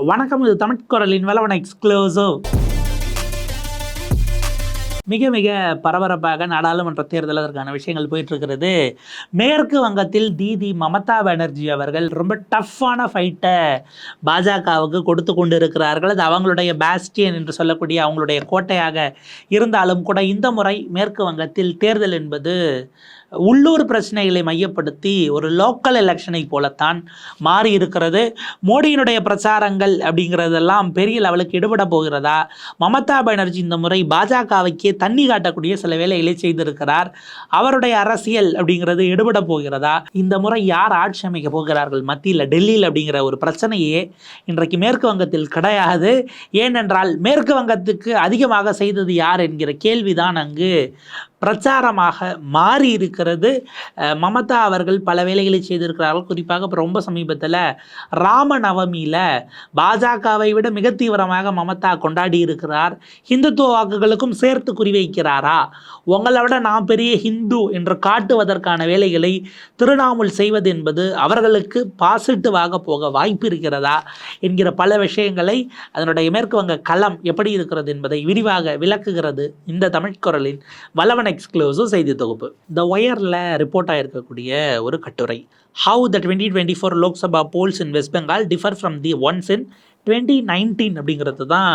வணக்கம் இது தமிழ் குரலின் வளவன எக்ஸ்க்ளூசிவ் மிக மிக பரபரப்பாக நாடாளுமன்ற தேர்தல் அதற்கான விஷயங்கள் போயிட்டு இருக்கிறது மேற்கு வங்கத்தில் தீதி மமதா பானர்ஜி அவர்கள் ரொம்ப டஃப்பான ஃபைட்டை பாஜகவுக்கு கொடுத்து கொண்டு இருக்கிறார்கள் அது அவங்களுடைய பாஸ்டியன் என்று சொல்லக்கூடிய அவங்களுடைய கோட்டையாக இருந்தாலும் கூட இந்த முறை மேற்கு வங்கத்தில் தேர்தல் என்பது உள்ளூர் பிரச்சனைகளை மையப்படுத்தி ஒரு லோக்கல் எலெக்ஷனை போலத்தான் மாறி இருக்கிறது. மோடியினுடைய பிரச்சாரங்கள் அப்படிங்கிறதெல்லாம் பெரிய லெவலுக்கு ஈடுபட போகிறதா? மமதா பானர்ஜி இந்த முறை பாஜகவுக்கே தண்ணி காட்டக்கூடிய சில வேலைகளை செய்திருக்கிறார். அவருடைய அரசியல் அப்படிங்கிறது ஈடுபட போகிறதா? இந்த முறை யார் ஆட்சி அமைக்க போகிறார்கள்? மத்தியில் டெல்லியில் அப்படிங்கிற ஒரு பிரச்சனையே இன்றைக்கு மேற்கு வங்கத்தில் கிடையாது. ஏனென்றால் மேற்கு வங்கத்துக்கு அதிகமாக செய்தது யார் என்கிற கேள்விதான் அங்கு பிரச்சாரமாக மாறி இருக்கிறது மமதா அவர்கள் பல வேலைகளை செய்திருக்கிறார்கள். குறிப்பாக இப்போ ரொம்ப சமீபத்தில் ராமநவமியில் பாஜகவை விட மிக தீவிரமாக மமதா கொண்டாடி இருக்கிறார் இந்துத்துவ வாக்குகளுக்கும் சேர்த்து குறிவைக்கிறாரா? உங்களை விட நான் பெரிய ஹிந்து என்று காட்டுவதற்கான வேலைகளை திருநாமுல் செய்வது என்பது அவர்களுக்கு பாசிட்டிவாக போக வாய்ப்பு இருக்கிறதா? என்கிற பல விஷயங்களை அதனுடைய மேற்கு வங்க களம் எப்படி இருக்கிறது என்பதை விரிவாக விளக்குகிறது இந்த தமிழ்குரலின் குரலின் எக்ஸ்க்ளூசிவ் செய்தி தொகுப்பு. த ஒயரில் ரிப்போர்ட் ஆகிருக்கக்கூடிய ஒரு கட்டுரை. How the twenty twenty four Lok Sabha polls in West Bengal differ from the ones in twenty nineteen அப்படிங்கிறது தான்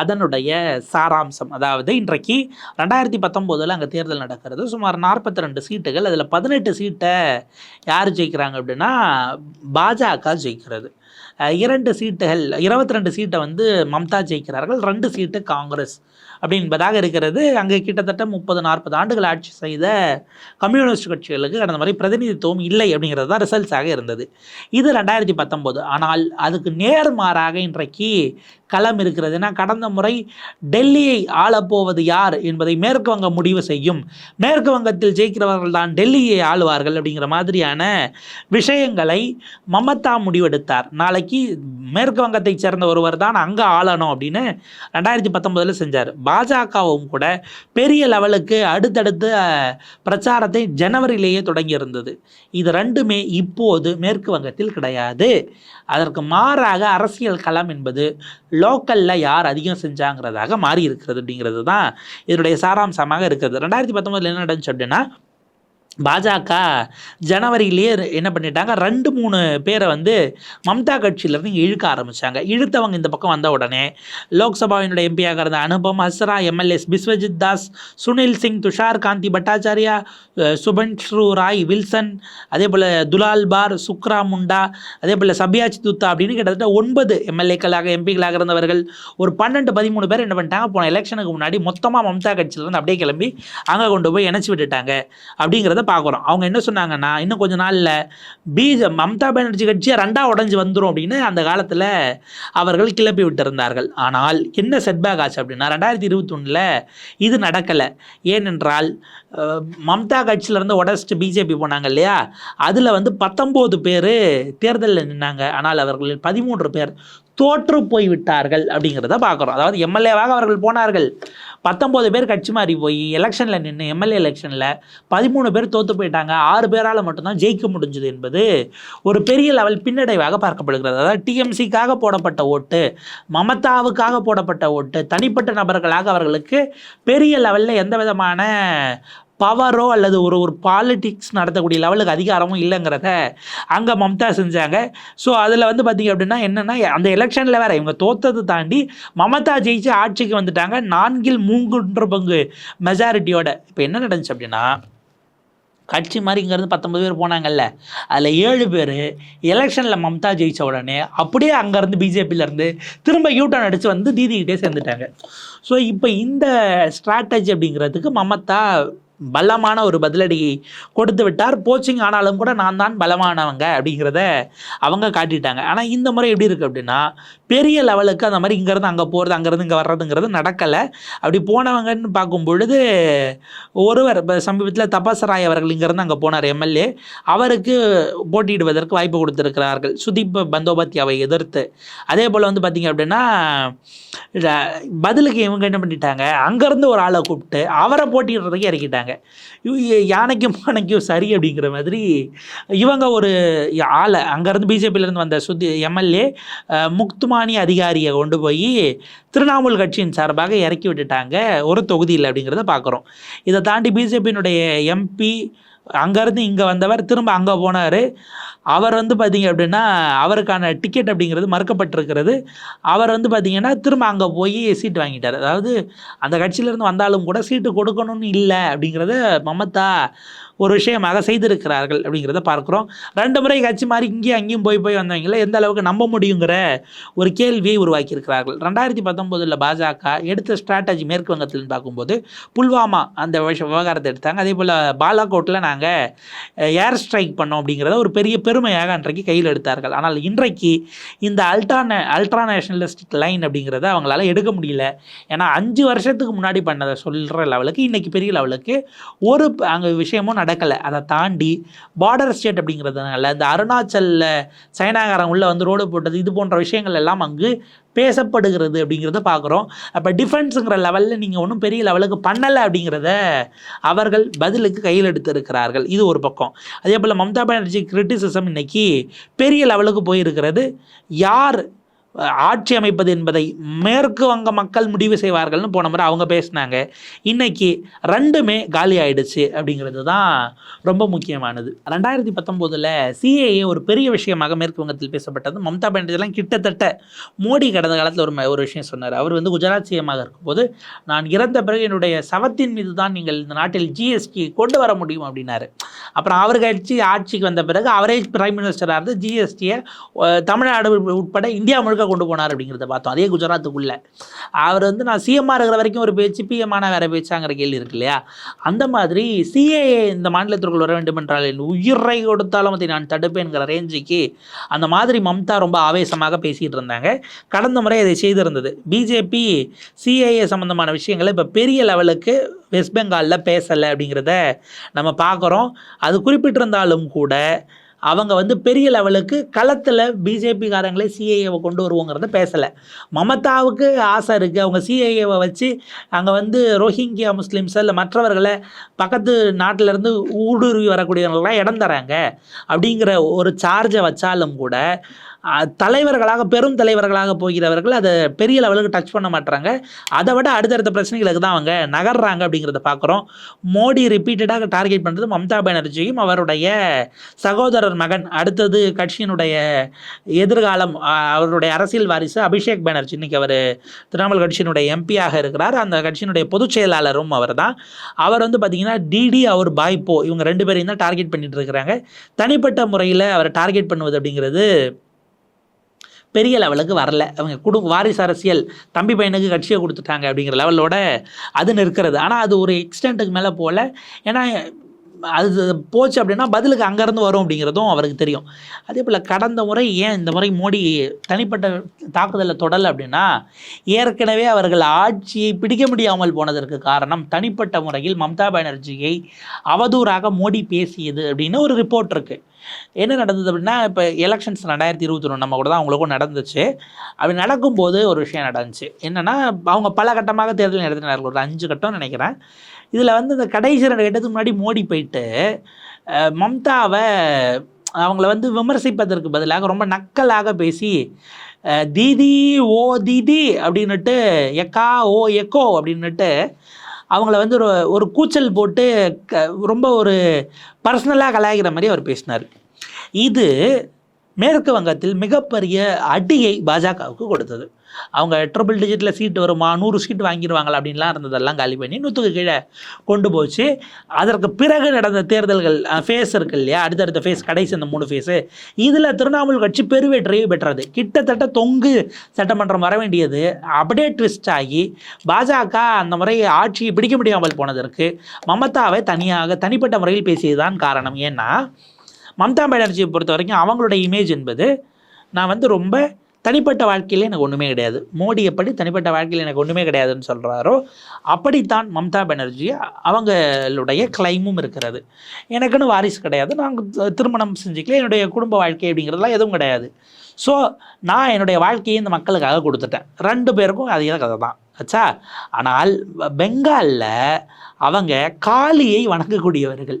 அதனுடைய சாராம்சம். அதாவது இன்றைக்கு ரெண்டாயிரத்தி பத்தொம்போதில் அங்கே தேர்தல் நடக்கிறது. சுமார் நாற்பத்தி ரெண்டு சீட்டுகள் அதில் பதினெட்டு சீட்டை யார் ஜெயிக்கிறாங்க அப்படின்னா பாஜக ஜெயிக்கிறது. இரண்டு சீட்டுகள் இருபத்தி ரெண்டு சீட்டை வந்து மம்தா ஜெயிக்கிறார்கள். ரெண்டு சீட்டு காங்கிரஸ். அப்படி என்பதாக இருக்கிறது. அங்கே கிட்டத்தட்ட முப்பது நாற்பது ஆண்டுகள் ஆட்சி செய்த கம்யூனிஸ்ட் கட்சிகளுக்கு கடந்த முறை பிரதிநிதித்துவம் இல்லை அப்படிங்கிறது தான் ரிசல்ட்ஸாக இருந்தது. இது ரெண்டாயிரத்தி பத்தொம்போது. ஆனால் அதுக்கு நேர்மாறாக இன்றைக்கு களம் இருக்கிறது. ஏன்னா கடந்த முறை டெல்லியை ஆளப்போவது யார் என்பதை மேற்கு வங்கம் முடிவு செய்யும். மேற்கு வங்கத்தில் ஜெயிக்கிறவர்கள் தான் டெல்லியை ஆளுவார்கள் அப்படிங்கிற மாதிரியான விஷயங்களை மமதா முடிவெடுத்தார். நாளைக்கு மேற்கு வங்கத்தைச் சேர்ந்த ஒருவர் தான் அங்கே ஆளணும் அப்படின்னு ரெண்டாயிரத்தி பத்தொம்போதில் செஞ்சார். பாஜகவும் கூட பெரிய லெவலுக்கு அடுத்தடுத்து பிரச்சாரத்தை ஜனவரியிலேயே தொடங்கியிருந்தது. இது ரெண்டுமே இப்போது மேற்கு வங்கத்தில் கிடையாது. அதற்கு மாறாக அரசியல் களம் என்பது லோக்கலில் யார் அதிகம் செஞ்சாங்கிறதாக மாறி இருக்கிறது அப்படிங்கிறது தான் இதனுடைய சாராம்சமாக இருக்கிறது. ரெண்டாயிரத்தி பத்தொம்போதில் என்ன நடந்துச்சு அப்படின்னா பாஜக ஜனவரியிலேயே என்ன பண்ணிட்டாங்க ரெண்டு மூணு பேரை வந்து மம்தா கட்சியிலேருந்து இழுக்க ஆரம்பித்தாங்க இழுத்தவங்க இந்த பக்கம் வந்த உடனே லோக்சபாவினுடைய எம்பியாக இருந்த அனுபம் ஹஸ்ரா எம்எல்ஏஸ் பிஸ்வஜித் தாஸ் சுனில் சிங் துஷார் காந்தி பட்டாச்சாரியா சுபன்ஷ்ரு ராய் வில்சன் அதே போல் துலால் பார் சுக்ரா முண்டா அதே போல் சபியாச்சி துத்தா அப்படின்னு கிட்டத்தட்ட ஒன்பது எம்எல்ஏக்களாக எம்பிக்களாக இருந்தவர்கள் ஒரு பன்னெண்டு பதிமூணு பேர் என்ன பண்ணிட்டாங்க போன எலெக்ஷனுக்கு முன்னாடி மொத்தமாக மம்தா கட்சியிலேருந்து அப்படியே கிளம்பி அங்கே கொண்டு போய் இணைச்சி விட்டுட்டாங்க. அப்படிங்கிறத பார்க்குறோம். அவங்க என்ன சொன்னாங்கன்னா இன்னும் கொஞ்ச நாளில் பிஜ மம்தா பானர்ஜி கட்சியை ரெண்டாக உடஞ்சி வந்துடும் அப்படின்னு அந்த காலத்தில் அவர்கள் கிளப்பி விட்டிருந்தார்கள். ஆனால் என்ன செட்பேக் ஆச்சு அப்படின்னா ரெண்டாயிரத்தி இருபத்தொன்னில் இது நடக்கலை. ஏனென்றால் மம்தா கட்சியிலேருந்து உடச்சிட்டு பிஜேபி போனாங்க இல்லையா? அதில் வந்து பத்தொம்போது பேர் தேர்தலில் நின்னாங்க. ஆனால் அவர்களில் பதிமூன்று பேர் தோற்று போய் விட்டார்கள் அப்படிங்கிறத பார்க்குறோம். அதாவது எம்எல்ஏவாக அவர்கள் போனார்கள். பத்தொம்போது பேர் கட்சி மாறி போய் எலெக்ஷனில் நின்று எம்எல்ஏ எலெக்ஷனில் பதிமூணு பேர் தோற்று போயிட்டாங்க. ஆறு பேரால் மட்டும்தான் ஜெயிக்க முடிஞ்சது என்பது ஒரு பெரிய லெவல் பின்னடைவாக பார்க்கப்படுகிறது. அதாவது டிஎம்சிக்காக போடப்பட்ட ஓட்டு மமதாவுக்காக போடப்பட்ட ஓட்டு தனிப்பட்ட நபர்களாக அவர்களுக்கு பெரிய லெவலில் எந்த விதமான பவரோ அல்லது ஒரு ஒரு பாலிடிக்ஸ் நடத்தக்கூடிய லெவலுக்கு அதிகாரமும் இல்லைங்கிறத அங்கே மம்தா செஞ்சாங்க. ஸோ அதில் வந்து பார்த்திங்க அப்படின்னா என்னென்னா அந்த எலெக்ஷனில் வேறு இவங்க தோத்ததை தாண்டி மமதா ஜெயிச்சு ஆட்சிக்கு வந்துட்டாங்க. நான்கில் மூங்குன்ற பங்கு மெஜாரிட்டியோட இப்போ என்ன நடந்துச்சு அப்படின்னா கட்சி மாதிரி இங்கேருந்து பத்தொம்பது பேர் போனாங்கல்ல. அதில் ஏழு பேர் எலெக்ஷனில் மம்தா ஜெயிச்ச உடனே அப்படியே அங்கேருந்து பிஜேபியிலேருந்து திரும்ப யூட்டன் அடித்து வந்து தீதிக்கிட்டே சேர்ந்துட்டாங்க. ஸோ இப்போ இந்த ஸ்ட்ராட்டஜி அப்படிங்கிறதுக்கு மமதா பலமான ஒரு பதிலடி கொடுத்து விட்டார். போச்சிங் ஆனாலும் கூட நான் தான் பலமானவங்க அப்படிங்கிறத அவங்க காட்டிட்டாங்க. ஆனால் இந்த முறை எப்படி இருக்குது அப்படின்னா பெரிய லெவலுக்கு அந்த மாதிரி இங்கேருந்து அங்கே போகிறது அங்கேருந்து இங்கே வர்றதுங்கிறது நடக்கலை. அப்படி போனவங்கன்னு பார்க்கும் பொழுது ஒருவர் இப்போ சமீபத்தில் தபாசராய் அவர்கள் இங்கேருந்து அங்கே போனார் எம்எல்ஏ. அவருக்கு போட்டியிடுவதற்கு வாய்ப்பு கொடுத்துருக்கிறார்கள். சுதீப் பந்தோபாத்யாவை எதிர்த்து. அதே போல் வந்து பார்த்திங்க அப்படின்னா பதிலுக்கு இவங்க என்ன பண்ணிட்டாங்க அங்கேருந்து ஒரு ஆளை கூப்பிட்டு அவரை போட்டிடுறதுக்கு இறக்கிட்டாங்க. வச்சுட்டாங்க யானைக்கும் பானைக்கும் சரி அப்படிங்கிற மாதிரி இவங்க ஒரு ஆளை அங்கேருந்து பிஜேபியிலேருந்து வந்த சுத்தி எம்எல்ஏ முக்துமானி அதிகாரியை கொண்டு போய் திரிணாமுல் கட்சியின் சார்பாக இறக்கி விட்டுட்டாங்க. ஒரு தொகுதியில் அப்படிங்கிறத பார்க்குறோம். இதை தாண்டி பிஜேபியினுடைய எம்பி அங்கேருந்து இங்கே வந்தவர் திரும்ப அங்கே போனார். அவர் வந்து பார்த்தீங்க அப்படின்னா அவருக்கான டிக்கெட் அப்படிங்கிறது மறுக்கப்பட்டிருக்கிறது. அவர் வந்து பார்த்திங்கன்னா திரும்ப அங்கே போய் சீட்டு வாங்கிட்டார். அதாவது அந்த கட்சியிலேருந்து வந்தாலும் கூட சீட்டு கொடுக்கணும்னு இல்லை அப்படிங்கிறத மமதா ஒரு விஷயமாக செய்திருக்கிறார்கள் அப்படிங்கிறத பார்க்குறோம். ரெண்டு முறை கட்சி மாதிரி இங்கேயும் அங்கேயும் போய் போய் வந்தவங்கள எந்த அளவுக்கு நம்ப முடியுங்கிற ஒரு கேள்வியை உருவாக்கியிருக்கிறார்கள். ரெண்டாயிரத்தி பத்தொம்போதில் பாஜக எடுத்த ஸ்ட்ராட்டஜி மேற்கு வங்கத்தில்னு பார்க்கும்போது புல்வாமா அந்த விஷ- விவகாரத்தை எடுத்தாங்க. அதே போல் பாலாகோட்டில் நாங்கள் ஏர் ஸ்ட்ரைக் பண்ணோம் அப்படிங்கிறத ஒரு பெரிய பெருமையாக அன்றைக்கு கையில் எடுத்தார்கள். ஆனால் இன்றைக்கு இந்த அல்ட்ரா அல்ட்ரா நேஷனலிஸ்டிக் லைன் அப்படிங்கிறத அவங்களால எடுக்க முடியல. ஏன்னா அஞ்சு வருஷத்துக்கு முன்னாடி பண்ணதை சொல்கிற லெவலுக்கு இன்றைக்கி பெரிய லெவலுக்கு ஒரு அங்கே விஷயமும் நடக்கலை அதை தாண்டி பார்டர் ஸ்டேட் அப்படிங்கிறதுனால இந்த அருணாச்சலில் சைனாகாரம் உள்ளே வந்து ரோடு போட்டது இது போன்ற விஷயங்கள் எல்லாம் அங்கு பேசப்படுகிறது அப்படிங்கிறத பார்க்குறோம். அப்போ டிஃபென்ஸுங்கிற லெவலில் நீங்கள் ஒன்றும் பெரிய லெவலுக்கு பண்ணலை அப்படிங்கிறத அவர்கள் பதிலுக்கு கையில் எடுத்திருக்கிறார்கள். இது ஒரு பக்கம். அதே போல் மம்தா பானர்ஜி கிரிட்டிசிசம் இன்றைக்கி பெரிய லெவலுக்கு போயிருக்கிறது. யார் ஆட்சி அமைப்பது என்பதை மேற்கு வங்க மக்கள் முடிவு செய்வார்கள்னு போன முறை அவங்க பேசினாங்க. இன்னைக்கு ரெண்டுமே காலி ஆயிடுச்சு அப்படிங்கிறது தான் ரொம்ப முக்கியமானது. ரெண்டாயிரத்தி பத்தொம்போதில் சிஏஏ ஒரு பெரிய விஷயமாக மேற்கு வங்கத்தில் பேசப்பட்டது. மம்தா பானர்ஜிலாம் கிட்டத்தட்ட மோடி கடந்த காலத்தில் ஒரு ம- ஒரு விஷயம் சொன்னார். அவர் வந்து குஜராத் சிஎமாக இருக்கும்போது நான் இறந்த பிறகு என்னுடைய சவத்தின் மீது தான் நீங்கள் இந்த நாட்டில் ஜிஎஸ்டி கொண்டு வர முடியும் அப்படின்னாரு. அப்புறம் அவர் கட்சி ஆட்சிக்கு வந்த பிறகு அவரே பிரைம் மினிஸ்டராக இருந்து ஜிஎஸ்டியை தமிழ்நாடு உட்பட இந்தியா முழுக்க கொண்டு போனார் அப்படிங்கிறத பார்த்தோம். அதே குஜராத்துக்குள்ளே. அவர் வந்து நான் சிஎம்மாக இருக்கிற வரைக்கும் ஒரு பேச்சு பிஎம்மான வேறு பேச்சாங்கிற கேள்வி இருக்கு இல்லையா? அந்த மாதிரி சிஏஏ இந்த மாநிலத்திற்குள் வர வேண்டும் என்றால் என் உயிரை கொடுத்தாலும் அதை நான் தடுப்பேன்கிற ரேஞ்சுக்கு அந்த மாதிரி மம்தா ரொம்ப ஆவேசமாக பேசிகிட்டு இருந்தாங்க. கடந்த முறை அதை செய்திருந்தது. பிஜேபி சிஏஏ சம்மந்தமான விஷயங்களை இப்போ பெரிய லெவலுக்கு வெஸ்ட் பெங்காலில் பேசலை அப்படிங்கிறத நம்ம பார்க்குறோம். அது குறிப்பிட்டிருந்தாலும் கூட அவங்க வந்து பெரிய லெவலுக்கு களத்தில் பிஜேபிக்காரங்களே சிஏஏவை கொண்டு வருவோங்கிறத பேசலை. மமதாவுக்கு ஆசை இருக்குது அவங்க சிஏஏவை வச்சு அங்கே வந்து ரோஹிங்கியா முஸ்லீம்ஸ் இல்லை மற்றவர்களை பக்கத்து நாட்டிலேருந்து ஊடுருவி வரக்கூடியவங்களாம் இடம் தராங்க. அப்படிங்கிற ஒரு சார்ஜை வச்சாலும் கூட தலைவர்களாக பெரும் தலைவர்களாக போகிறவர்கள் அதை பெரிய லெவலுக்கு டச் பண்ண மாட்டுறாங்க அதை விட அடுத்தடுத்த பிரச்சனைகளுக்கு தான் அவங்க நகர்றாங்க அப்படிங்கிறத பார்க்குறோம் மோடி ரிப்பீட்டடாக டார்கெட் பண்ணுறது மம்தா பானர்ஜியும் அவருடைய சகோதரர் மகன். அடுத்தது கட்சியினுடைய எதிர்காலம் அவருடைய அரசியல் வாரிசு அபிஷேக் பானர்ஜி. இன்னைக்கு அவர் திரிணாமுல் கட்சியினுடைய எம்பியாக இருக்கிறார். அந்த கட்சியினுடைய பொதுச் செயலாளரும் அவர் தான் அவர் வந்து பார்த்தீங்கன்னா டிடி அவர் பாய்போ இவங்க ரெண்டு பேரையும் தான் டார்கெட் பண்ணிட்டு இருக்கிறாங்க. தனிப்பட்ட முறையில் அவரை டார்கெட் பண்ணுவது அப்படிங்கிறது பெரிய லெவலுக்கு வரல. அவங்க குடும்ப வாரிசு அரசியல் தம்பி பையனுக்கு கட்சியை கொடுத்துட்டாங்க அப்படிங்கிற லெவலோட அது நிற்கிறது. ஆனால் அது ஒரு எக்ஸ்டென்ட்டுக்கு மேலே போகல. ஏன்னா அது போச்சு அப்படின்னா பதிலுக்கு அங்கேருந்து வரும் அப்படிங்கிறதும் அவருக்கு தெரியும். அதே போல் கடந்த முறை ஏன் இந்த முறை மோடி தனிப்பட்ட தாக்குதலை தொடலை அப்படின்னா ஏற்கனவே அவர்கள் ஆட்சியை பிடிக்க முடியாமல் போனதற்கு காரணம் தனிப்பட்ட முறையில் மம்தா பானர்ஜியை அவதூறாக மோடி பேசியது அப்படின்னு ஒரு ரிப்போர்ட் இருக்குது என்ன நடந்தது அப்படின்னா இப்போ எலெக்ஷன்ஸ் ரெண்டாயிரத்தி இருபத்தி ஒன்று நம்ம கூட தான் அவங்களுக்கும் நடந்துச்சு. அப்படி நடக்கும்போது ஒரு விஷயம் நடந்துச்சு. என்னென்னா அவங்க பல கட்டமாக தேர்தல் நடத்தினார்கள். ஒரு அஞ்சு கட்டம் நினைக்கிறேன். இதில் வந்து இந்த கடைசி ரெண்டு கட்டத்துக்கு முன்னாடி மோடி போயிட்டு மம்தாவை அவங்கள வந்து விமர்சிப்பதற்கு பதிலாக ரொம்ப நக்கலாக பேசி தீதி ஓ தீதி அப்படின்னுட்டு எக்கா ஓ எக்கோ அப்படின்னுட்டு அவங்கள வந்து ஒரு ஒரு கூச்சல் போட்டு க ரொம்ப ஒரு பர்சனலாக கலாய்க்கிற மாதிரி அவர் பேசினார். இது மேற்கு வங்கத்தில் மிகப்பெரிய அடியை பாஜகவுக்கு கொடுத்தது. அவங்க ட்ரிபிள் டிஜிட்டில் சீட்டு வருமா நூறு சீட்டு வாங்கிடுவாங்களா அப்படின்லாம் இருந்ததெல்லாம் காலி பண்ணி நூற்றுக்கு கீழே கொண்டு போச்சு. அதற்கு பிறகு நடந்த தேர்தல்கள் ஃபேஸ் இருக்கு இல்லையா? அடுத்தடுத்த ஃபேஸ் கடைசி அந்த மூணு ஃபேஸு இதில் திரிணாமுல் கட்சி பெருவெற்றியை பெற்றது. கிட்டத்தட்ட தொங்கு சட்டமன்றம் வர வேண்டியது. அப்படியே ட்விஸ்ட் ஆகி பாஜக அந்த முறை ஆட்சியை பிடிக்க முடியாமல் போனதற்கு மமதாவை தனியாக தனிப்பட்ட முறையில் பேசியதுதான் காரணம். ஏன்னா மம்தா பானர்ஜியை பொறுத்த வரைக்கும் அவங்களுடைய இமேஜ் என்பது நான் வந்து ரொம்ப தனிப்பட்ட வாழ்க்கையில் எனக்கு ஒன்றுமே கிடையாது. மோடி எப்படி தனிப்பட்ட வாழ்க்கையில் எனக்கு ஒன்றுமே கிடையாதுன்னு சொல்கிறாரோ அப்படித்தான் மம்தா பானர்ஜி அவங்களுடைய கிளைமும் இருக்கிறது. எனக்குன்னு வாரிசு கிடையாது. நாங்கள் திருமணம் செஞ்சுக்கல என்னுடைய குடும்ப வாழ்க்கை அப்படிங்கிறதுலாம் எதுவும் கிடையாது. ஸோ நான் என்னுடைய வாழ்க்கையை இந்த மக்களுக்காக கொடுத்துட்டேன். ரெண்டு பேருக்கும் அதே கதை தான். ஆச்சா ஆனால் பெங்காலில் அவங்க காளியை வணங்கக்கூடியவர்கள்.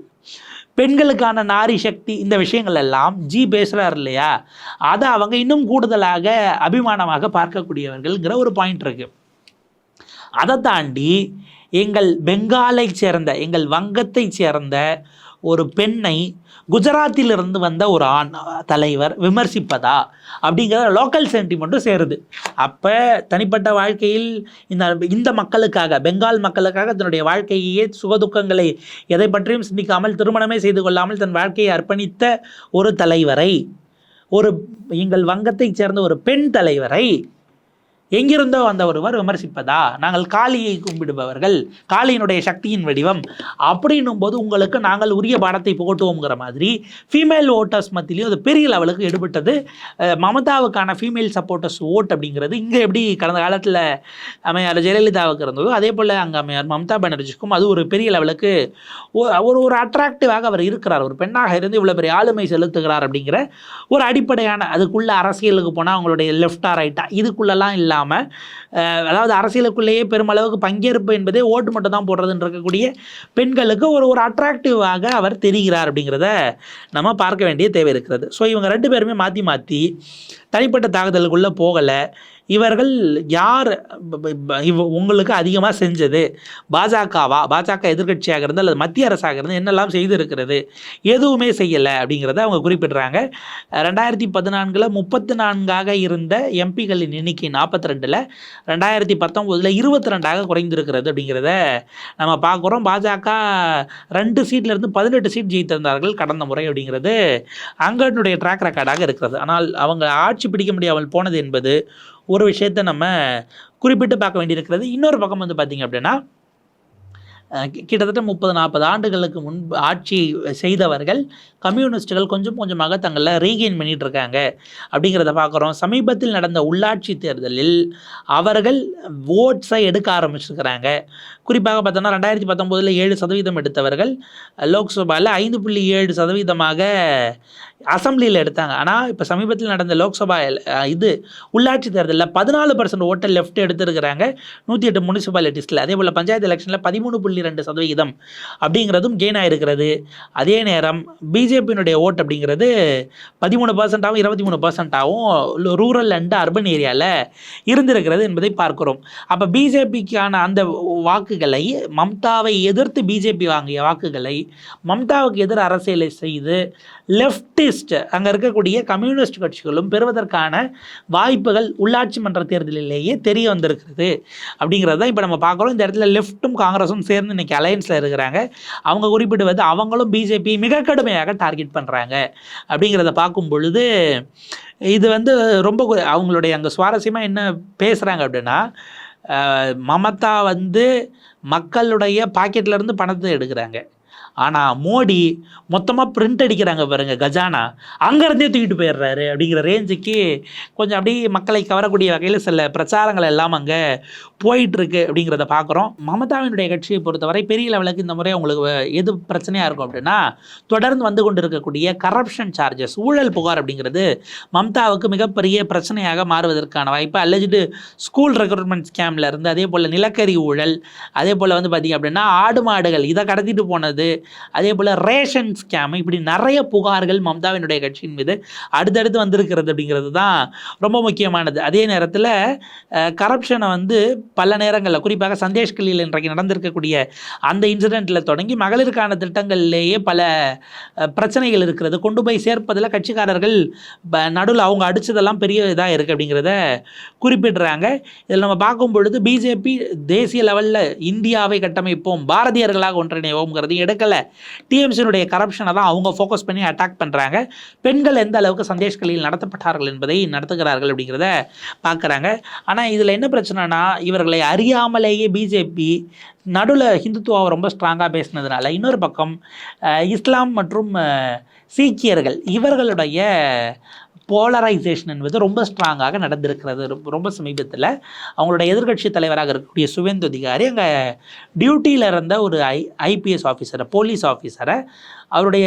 பெண்களுக்கான நாரி சக்தி இந்த விஷயங்கள் எல்லாம் ஜி பேசுகிறார் இல்லையா? அதை அவங்க இன்னும் கூடுதலாக அபிமானமாக பார்க்கக்கூடியவர்கள்ங்கிற ஒரு பாயிண்ட் இருக்குது அதை தாண்டி எங்கள் பெங்காலை சேர்ந்த எங்கள் வங்கத்தை சேர்ந்த ஒரு பெண்ணை குஜராத்திலிருந்து வந்த ஒரு ஆண் தலைவர் விமர்சிப்பதா? அப்படிங்கிற லோக்கல் சென்டிமெண்ட்டும் சேருது. அப்போ தனிப்பட்ட வாழ்க்கையில் இந்த இந்த மக்களுக்காக பெங்கால் மக்களுக்காக தன்னுடைய வாழ்க்கையே சுகதுக்கங்களை எதை பற்றியும் சிந்திக்காமல் திருமணமே செய்து கொள்ளாமல் தன் வாழ்க்கையை அர்ப்பணித்த ஒரு தலைவரை ஒரு எங்கள் வங்கத்தைச் சேர்ந்த ஒரு பெண் தலைவரை எங்கிருந்தோ வந்த ஒருவர் விமர்சிப்பதா? நாங்கள் காளியை கும்பிடுபவர்கள் காளியினுடைய சக்தியின் வடிவம். அப்படின்னும் போது உங்களுக்கு நாங்கள் உரிய பாடத்தை போட்டுவோங்கிற மாதிரி ஃபீமேல் ஓட்டர்ஸ் மத்தியிலையும் அது பெரிய லெவலுக்கு எடுபட்டது மமதாவுக்கான ஃபீமேல் சப்போர்ட்டர்ஸ் ஓட் அப்படிங்கிறது இங்கே எப்படி கடந்த காலத்தில் அம்மையார் ஜெயலலிதாவுக்கு இருந்ததோ அதே போல் அங்கே அம்மையார் மம்தா பானர்ஜிக்கும் அது ஒரு பெரிய லெவலுக்கு ஒரு ஒரு அட்ராக்டிவாக அவர் இருக்கிறார். ஒரு பெண்ணாக இருந்து இவ்வளோ பெரிய ஆளுமை செலுத்துகிறார் அப்படிங்கிற ஒரு அடிப்படையான அதுக்குள்ள அரசியலுக்கு போனால் அவங்களுடைய லெஃப்டா ரைட்டா இதுக்குள்ளெல்லாம் இல்லாமல் அதாவது அரசியலுக்குள்ளேயே பெருமளவுக்கு பங்கேற்பு என்பதே ஓட்டு மட்டும் தான் போடுறதுன்னு இருக்கக்கூடிய பெண்களுக்கு ஒரு ஒரு அட்ராக்டிவாக அவர் தெரிகிறார் அப்படிங்கிறத நம்ம பார்க்க வேண்டிய தேவை இருக்கிறது. ஸோ இவங்க ரெண்டு பேருமே மாற்றி மாற்றி தனிப்பட்ட தாக்குதலுக்குள்ளே போகலை. இவர்கள் யார் இவ் உங்களுக்கு அதிகமாக செஞ்சது? பாஜகவா? பாஜக எதிர்கட்சியாக இருந்து அல்லது மத்திய அரசாக இருந்து என்னெல்லாம் செய்திருக்கிறது? எதுவுமே செய்யலை அப்படிங்கிறத அவங்க குறிப்பிடுறாங்க. ரெண்டாயிரத்தி பதினான்கில் முப்பத்தி நான்காக இருந்த எம்பிகளின் எண்ணிக்கை நாற்பத்தி ரெண்டில் ரெண்டாயிரத்தி பத்தொம்போதில் இருபத்தி ரெண்டாக குறைந்திருக்கிறது அப்படிங்கிறத நம்ம பார்க்குறோம். பாஜக ரெண்டு சீட்லேருந்து பதினெட்டு சீட் ஜெயித்திருந்தார்கள் கடந்த முறை அப்படிங்கிறது அங்கனுடைய ட்ராக் ரெக்கார்டாக இருக்கிறது. ஆனால் அவங்க ஆட்சி பிடிக்க முடியாமல் போனது என்பது ஒரு விஷயத்தை நம்ம குறிப்பிட்டு பார்க்க வேண்டியிருக்கிறது. இன்னொரு பக்கம் வந்து பார்த்திங்க அப்படின்னா கிட்டத்தட்ட முப்பது நாற்பது ஆண்டுகளுக்கு முன்பு ஆட்சி செய்தவர்கள் கம்யூனிஸ்டுகள் கொஞ்சம் கொஞ்சமாக தங்களை ரீகெயின் பண்ணிகிட்டு இருக்காங்க அப்படிங்கிறத பார்க்குறோம். சமீபத்தில் நடந்த உள்ளாட்சி தேர்தலில் அவர்கள் ஓட்ஸை எடுக்க ஆரம்பிச்சிருக்கிறாங்க. குறிப்பாக பார்த்தோன்னா ரெண்டாயிரத்தி பத்தொம்போதில் ஏழு சதவீதம் எடுத்தவர்கள் லோக்சபாவில் ஐந்து புள்ளி ஏழு சதவீதமாக அசம்பிளியில் எடுத்தாங்க. ஆனால் இப்போ சமீபத்தில் நடந்த லோக்சபா இது உள்ளாட்சி தேர்தலில் பதினாலு பர்சன்ட் ஓட்டை லெஃப்ட் எடுத்திருக்கிறாங்க. நூற்றி எட்டு முனிசிபாலிட்டிஸில் அதே போல் பஞ்சாயத்து எலெக்ஷனில் பதிமூணு புள்ளி ரெண்டு சதவிகிதம் அப்படிங்கிறதும் கெயின் ஆகிருக்கிறது அதே நேரம் பிஜேபியினுடைய ஓட் அப்படிங்கிறது பதிமூணு பர்சன்ட்டாகவும் இருபத்தி மூணு பர்சன்ட்டாகவும் ரூரல் அண்ட் அர்பன் ஏரியாவில் இருந்திருக்கிறது என்பதை பார்க்கிறோம். அப்போ பிஜேபிக்கான அந்த வாக்கு வாக்குகளை மம்தாவை எதிர்த்து பிஜேபி வாங்கிய வாக்குகளை மம்தாவுக்கு எதிர் அரசியலை செய்து லெஃப்டிஸ்ட் அங்கே இருக்கக்கூடிய கம்யூனிஸ்ட் கட்சிகளும் பெறுவதற்கான வாய்ப்புகள் உள்ளாட்சி மன்ற தேர்தலிலேயே தெரிய வந்திருக்கிறது. அப்படிங்கிறது தான் இப்போ நம்ம பார்க்குறோம் இந்த இடத்துல லெஃப்ட்டும் காங்கிரஸும் சேர்ந்து இன்றைக்கி அலையன்ஸில் இருக்கிறாங்க. அவங்க குறிப்பிடுவது அவங்களும் பிஜேபி மிக கடுமையாக டார்கெட் பண்ணுறாங்க அப்படிங்கிறத பார்க்கும் பொழுது இது வந்து ரொம்ப அவங்களுடைய அங்கே சுவாரஸ்யமாக என்ன பேசுகிறாங்க அப்படின்னா மமதா வந்து மக்களுடைய பாக்கெட்லேருந்து பணத்தை எடுக்கிறாங்க. ஆனால் மோடி மொத்தமாக பிரிண்ட் அடிக்கிறாங்க பாருங்க கஜானா. அங்கேருந்தே தூக்கிட்டு போயிடுறாரு அப்படிங்கிற ரேஞ்சுக்கு கொஞ்சம் அப்படியே மக்களை கவரக்கூடிய வகையில் சில பிரச்சாரங்கள் எல்லாம் அங்கே போயிட்டுருக்கு அப்படிங்கிறத பார்க்குறோம். மமதாவினுடைய கட்சியை பொறுத்தவரை பெரிய லெவலுக்கு இந்த முறை உங்களுக்கு எது பிரச்சனையாக இருக்கும் அப்படின்னா தொடர்ந்து வந்து கொண்டு இருக்கக்கூடிய கரப்ஷன் சார்ஜஸ் ஊழல் புகார் அப்படிங்கிறது மம்தாவுக்கு மிகப்பெரிய பிரச்சனையாக மாறுவதற்கான வாய்ப்பு. அல்லது ஸ்கூல் ரெக்ரூட்மெண்ட் ஸ்கேமில் இருந்து அதே போல் நிலக்கரி ஊழல் அதே போல் வந்து பார்த்திங்க அப்படின்னா ஆடு மாடுகள் இதை கடத்திட்டு போனது அதே போல் ரேஷன் ஸ்கேம் இப்படி நிறைய புகார்கள் மம்தாவினுடைய கட்சியின் மீது அடுத்தடுத்து வந்திருக்கிறது அப்படிங்கிறது தான் ரொம்ப முக்கியமானது. அதே நேரத்தில் கரப்ஷனை வந்து பல நேரங்களில் குறிப்பாக சந்தேஷ் கிளியில் இன்றைக்கு நடந்திருக்கக்கூடிய அந்த இன்சிடெண்ட்டில் தொடங்கி மகளிருக்கான திட்டங்கள்லேயே பல பிரச்சனைகள் இருக்கிறது. கொண்டு போய் சேர்ப்பதில் கட்சிக்காரர்கள் நடுவில் அவங்க அடித்ததெல்லாம் பெரிய இதாக இருக்குது அப்படிங்கிறத குறிப்பிடுறாங்க. இதில் நம்ம பார்க்கும் பொழுது பிஜேபி தேசிய லெவலில் இந்தியாவை கட்டமைப்போம் பாரதியர்களாக ஒன்றிணைவோம்ங்கிறது எடுக்கலை. டிஎம்சியினுடைய கரப்ஷனை தான் அவங்க ஃபோக்கஸ் பண்ணி அட்டாக் பண்ணுறாங்க பெண்கள் எந்த அளவுக்கு சந்தேஷ் கிளியில் நடத்தப்பட்டார்கள் என்பதை நடத்துகிறார்கள் அப்படிங்கிறத பார்க்குறாங்க. ஆனால் இதில் என்ன பிரச்சனைனா இவர்கள் அறியாமலேயே பிஜேபி நடுவில் ஹிந்துத்துவாவை ரொம்ப ஸ்ட்ராங்காக பேசினதுனால இன்னொரு பக்கம் இஸ்லாம் மற்றும் சீக்கியர்கள் இவர்களுடைய போலரைசேஷன் என்பது ரொம்ப ஸ்ட்ராங்காக நடந்திருக்கிறது. ரொம்ப- ரொம்ப சமீபத்தில் அவங்களோட எதிர்க்கட்சி தலைவராக இருக்கக்கூடிய சுவேந்து அதிகாரி அங்கே டியூட்டியில் இருந்த ஒரு ஐ ஐபிஎஸ் ஆஃபீஸரை போலீஸ் ஆஃபீஸரை அவருடைய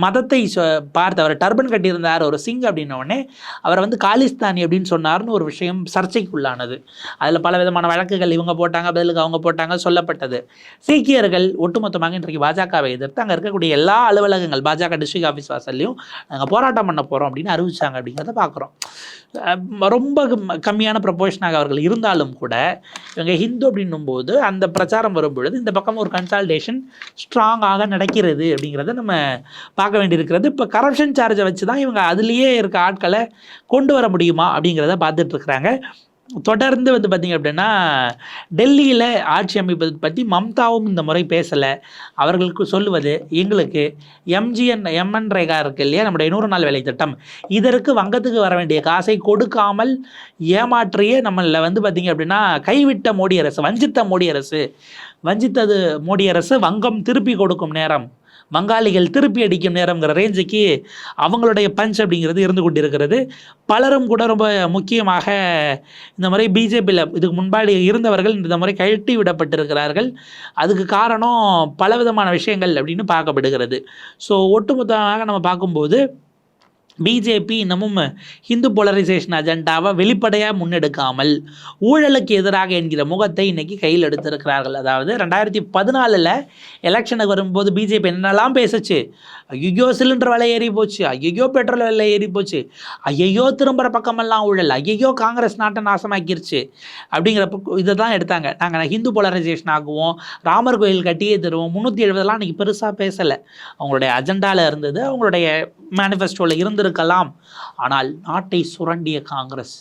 மதத்தை சொ- பார்த்து அவர் டர்பன் கட்டியிருந்தார் ஒரு சிங் அப்படின்னோடனே அவரை வந்து காலிஸ்தானி அப்படின்னு சொன்னார்னு ஒரு விஷயம் சர்ச்சைக்குள்ளானது. அதில் பல விதமான வழக்குகள் இவங்க போட்டாங்க பதிலுக்கு அவங்க போட்டாங்க சொல்லப்பட்டது. சீக்கியர்கள் ஒட்டுமொத்தமாக இன்றைக்கு பாஜகவை எதிர்த்து அங்கே இருக்கக்கூடிய எல்லா அலுவலகங்கள் பாஜக டிஸ்ட்ரிக்ட் ஆஃபீஸ் வாசல்லையும் நாங்கள் போராட்டம் பண்ண போகிறோம் அப்படின்னு அறிவிச்சாங்க அப்படிங்கிறத பார்க்குறோம் ரொம்ப கம்மியான ப்ரொபோஷனாக அவர்கள் இருந்தாலும் கூட இவங்க ஹிந்து அப்படின்னும் போது அந்த பிரச்சாரம் வரும்பொழுது இந்த பக்கம் ஒரு கன்சால்டேஷன் ஸ்ட்ராங்காக நடக்கிறது அப்படிங்கிறத நம்ம பார்க்க வேண்டியிருக்கிறது. இப்போ கரப்ஷன் சார்ஜை வச்சு தான் இவங்க அதுலேயே இருக்க ஆட்களை கொண்டு வர முடியுமா அப்படிங்கிறத பார்த்துட்ருக்குறாங்க தொடர்ந்து வந்து பார்த்திங்க அப்படின்னா டெல்லியில் ஆட்சி அமைப்பது பற்றி மம்தாவும் இந்த முறை பேசலை. அவர்களுக்கு சொல்லுவது எங்களுக்கு எம்ஜிஎன் எம்என் ரேகா இருக்கு இல்லையா? நம்முடைய நூறு நாள் வேலை திட்டம். இதற்கு வங்கத்துக்கு வர வேண்டிய காசை கொடுக்காமல் ஏமாற்றியே நம்மளில் வந்து பார்த்திங்க அப்படின்னா கைவிட்ட மோடி அரசு வஞ்சித்த மோடி அரசு. வஞ்சித்தது மோடி அரசு வங்கம் திருப்பி கொடுக்கும் நேரம். வங்காளிகள் திருப்பி அடிக்கும் நேரங்கிற ரேஞ்சுக்கு அவங்களுடைய பஞ்ச் அப்படிங்கிறது இருந்து கொண்டிருக்கிறது. பலரும் கூட ரொம்ப முக்கியமாக இந்த முறை பிஜேபியில் இதுக்கு முன்பாடி இருந்தவர்கள் இந்த முறை கழட்டி விடப்பட்டிருக்கிறார்கள். அதுக்கு காரணம் பலவிதமான விஷயங்கள் அப்படின்னு பார்க்கப்படுகிறது. ஸோ ஒட்டுமொத்தமாக நம்ம பார்க்கும்போது பிஜேபி இன்னமும் ஹிந்து போலரைசேஷன் அஜெண்டாவை வெளிப்படையாக முன்னெடுக்காமல் ஊழலுக்கு எதிராக என்கிற முகத்தை இன்றைக்கி கையில் எடுத்திருக்கிறார்கள். அதாவது ரெண்டாயிரத்தி பதினாலில் எலெக்ஷனுக்கு வரும்போது பிஜேபி என்னெல்லாம் பேசுச்சு? ஐயோ சிலிண்டர் விலை ஏறி போச்சு. ஐயோ பெட்ரோல் விலை ஏறி போச்சு. ஐயோ திரும்புகிற பக்கமெல்லாம் ஊழல். ஐயோ காங்கிரஸ் நாட்டை நாசமாக்கிருச்சு. அப்படிங்கிறப்ப இதை தான் எடுத்தாங்க. நாங்கள் ஹிந்து போலரைசேஷன் ஆகுவோம். ராமர் கோயில் கட்டியே தருவோம் முந்நூற்றி எழுபதெல்லாம் அன்றைக்கி பெருசாக பேசலை. அவங்களுடைய அஜெண்டாவில் இருந்தது. அவங்களுடைய மேனிஃபெஸ்டோவில் இருந்திருக்கலாம் ஆனால் நாட்டை சுரண்டிய காங்கிரஸ்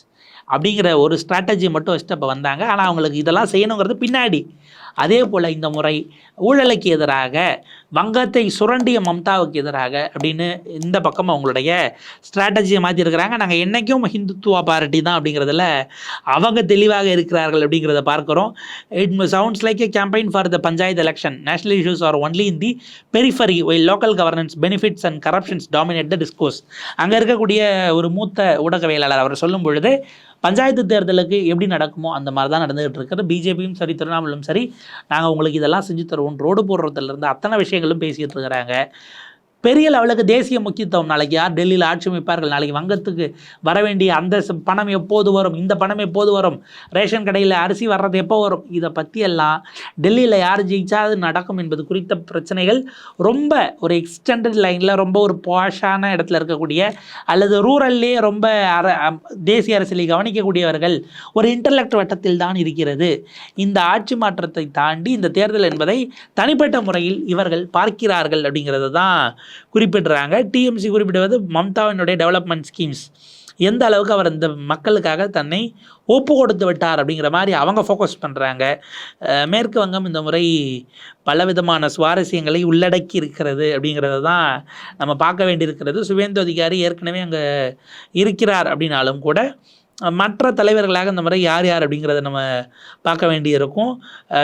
அப்படிங்கிற ஒரு ஸ்ட்ராட்டஜி மட்டும் வச்சுட்டு அப்போ வந்தாங்க. ஆனால் அவங்களுக்கு இதெல்லாம் செய்யணுங்கிறது பின்னாடி. அதே போல் இந்த முறை ஊழலுக்கு எதிராக வங்கத்தை சுரண்டிய மம்தாவுக்கு எதிராக அப்படின்னு இந்த பக்கம் அவங்களுடைய ஸ்ட்ராட்டஜியை மாற்றிருக்கிறாங்க நாங்கள் என்றைக்கும் ஹிந்துத்துவா பார்ட்டி தான் அப்படிங்கிறதுல அவங்க தெளிவாக இருக்கிறார்கள் அப்படிங்கிறத பார்க்குறோம். It sounds like a campaign for the panchayat election national issues are only in the periphery why local governance benefits and corruptions dominate the discourse அங்கே இருக்கக்கூடிய ஒரு மூத்த ஊடகவியலாளர் அவர் சொல்லும் பொழுது பஞ்சாயத்து தேர்தலுக்கு எப்படி நடக்குமோ அந்த மாதிரி தான் நடந்துகிட்டு இருக்கிறது பிஜேபியும் சரி திருவண்ணாமலையும் சரி நாங்கள் உங்களுக்கு இதெல்லாம் செஞ்சு தருவோம். ரோடு போடுறதுலேருந்து அத்தனை விஷயங்களும் பேசிகிட்டு இருக்கிறாங்க. பெரிய லெவலுக்கு தேசிய முக்கியத்துவம். நாளைக்கு யார் டெல்லியில் ஆட்சி அமைப்பார்கள்? நாளைக்கு வங்கத்துக்கு வர வேண்டிய அந்த பணம் எப்போது வரும்? இந்த பணம் எப்போது வரும்? ரேஷன் கடையில் அரிசி வர்றது எப்போ வரும்? இதை பற்றியெல்லாம் டெல்லியில் யார் ஜெயிச்சா அது நடக்கும் என்பது குறித்த பிரச்சனைகள் ரொம்ப ஒரு எக்ஸ்டெண்டட் லைனில் ரொம்ப ஒரு பாஷான இடத்துல இருக்கக்கூடிய அல்லது ரூரல்லே ரொம்ப அர அம், தேசிய அரசியலை கவனிக்கக்கூடியவர்கள் ஒரு இன்டர்லெக்ட் வட்டத்தில் தான் இருக்கிறது. இந்த ஆட்சி மாற்றத்தை தாண்டி இந்த தேர்தல் என்பதை தனிப்பட்ட முறையில் இவர்கள் பார்க்கிறார்கள் அப்படிங்கிறது தான் குறிப்பிடுறாங்க. டிஎம்சி குறிப்பிடுவது மம்தாவினுடைய டெவலப்மெண்ட் ஸ்கீம்ஸ் எந்த அளவுக்கு அவர் இந்த மக்களுக்காக தன்னை ஒப்பு கொடுத்து விட்டார் அப்படிங்கிற மாதிரி அவங்க ஃபோக்கஸ் பண்ணுறாங்க மேற்கு வங்கம் இந்த முறை பலவிதமான சுவாரஸ்யங்களை உள்ளடக்கி இருக்கிறது அப்படிங்கிறத தான் நம்ம பார்க்க வேண்டியிருக்கிறது. சுவேந்து அதிகாரி ஏற்கனவே அங்கே இருக்கிறார் அப்படின்னாலும் கூட மற்ற தலைவர்களாக இந்த முறை யார் யார் அப்படிங்கிறத நம்ம பார்க்க வேண்டியிருக்கும்.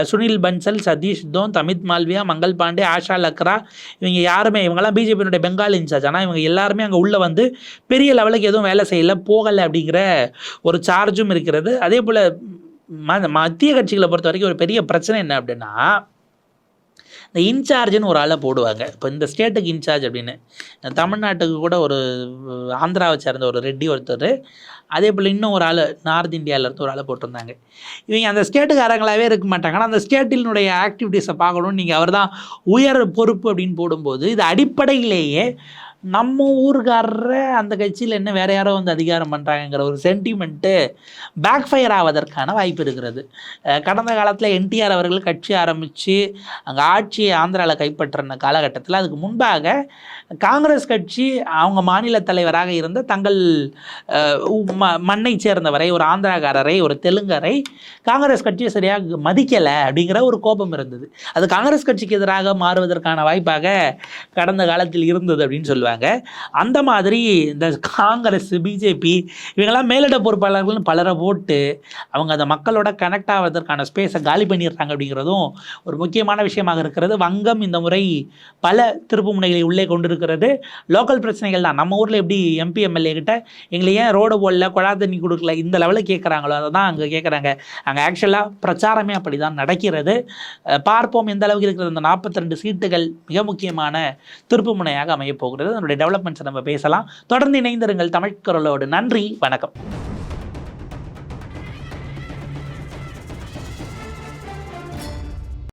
சுனில் பன்சல் சதீஷ் தோன் அமித் மால்வியா மங்கள் பாண்டே ஆஷா லக்ரா இவங்க யாருமே இவங்கெல்லாம் பிஜேபியினுடைய பெங்கால் இன்சார்ஜ். ஆனால் இவங்க எல்லாருமே அங்கே உள்ளே வந்து பெரிய லெவலுக்கு எதுவும் வேலை செய்யலை போகலை அப்படிங்கிற ஒரு சார்ஜும் இருக்கிறது. அதே போல் ம மத்திய கட்சிகளை பொறுத்த வரைக்கும் ஒரு பெரிய பிரச்சனை என்ன அப்படின்னா இந்த இன்சார்ஜ்னு ஒரு ஆளை போடுவாங்க. இப்போ இந்த ஸ்டேட்டுக்கு இன்சார்ஜ் அப்படின்னு தமிழ்நாட்டுக்கு கூட ஒரு ஆந்திராவை சேர்ந்த ஒரு ரெட்டி ஒருத்தர் அதே போல் இன்னும் ஒரு ஆள் நார்த் இந்தியாவில் இருந்து ஒரு ஆளை போட்டிருந்தாங்க. இவங்க அந்த ஸ்டேட்டுக்காரங்களாகவே இருக்க மாட்டாங்க. ஆனால் அந்த ஸ்டேட்டினுடைய ஆக்டிவிட்டீஸை பார்க்கணும் நீங்கள் அவர் தான் உயர் பொறுப்பு அப்படின்னு போடும்போது இது அடிப்படையிலேயே நம்ம ஊருக்காரரை அந்த கட்சியில் என்ன வேற யாரோ வந்து அதிகாரம் பண்ணுறாங்கங்கிற ஒரு சென்டிமெண்ட்டு பேக் ஃபயர் ஆவதற்கான வாய்ப்பு இருக்கிறது. கடந்த காலத்தில் என்டிஆர் அவர்கள் கட்சி ஆரம்பித்து அங்கே ஆட்சியை ஆந்திராவில் கைப்பற்றின காலகட்டத்தில் அதுக்கு முன்பாக காங்கிரஸ் கட்சி அவங்க மாநில தலைவராக இருந்த தங்கள் உ- ம மண்ணை சேர்ந்தவரை ஒரு ஆந்திராக்காரரை ஒரு தெலுங்கரை காங்கிரஸ் கட்சியை சரியாக மதிக்கலை அப்படிங்கிற ஒரு கோபம் இருந்தது. அது காங்கிரஸ் கட்சிக்கு எதிராக மாறுவதற்கான வாய்ப்பாக கடந்த காலத்தில் இருந்தது அப்படின்னு சொல்லுவாங்க. இருக்காங்க அந்த மாதிரி இந்த காங்கிரஸ் பிஜேபி இவங்கெல்லாம் மேலிட பொறுப்பாளர்கள்னு பலரை போட்டு அவங்க அந்த மக்களோட கனெக்ட் ஆவதற்கான ஸ்பேஸை காலி பண்ணிடுறாங்க அப்படிங்கிறதும் ஒரு முக்கியமான விஷயமாக இருக்கிறது. வங்கம் இந்த முறை பல திருப்பு முனைகளை உள்ளே கொண்டிருக்கிறது. லோக்கல் பிரச்சனைகள் தான். நம்ம ஊரில் எப்படி எம்பி எம்எல்ஏ கிட்ட எங்களை ஏன் ரோடு போடல குழா தண்ணி கொடுக்கல இந்த லெவலில் கேட்குறாங்களோ அதை தான் அங்கே கேட்குறாங்க அங்கே ஆக்சுவலாக பிரச்சாரமே அப்படி தான் நடக்கிறது பார்ப்போம் எந்த அளவுக்கு இருக்கிற அந்த நாற்பத்தி ரெண்டு சீட்டுகள் மிக முக்கியமான திருப்பு முனையாக அமையப்போகிறது போகிறது டெவலப்மெண்ட்ஸை நம்ம பேசலாம். தொடர்ந்து இணைந்திருங்கள் தமிழ்குரலோடு நன்றி வணக்கம்.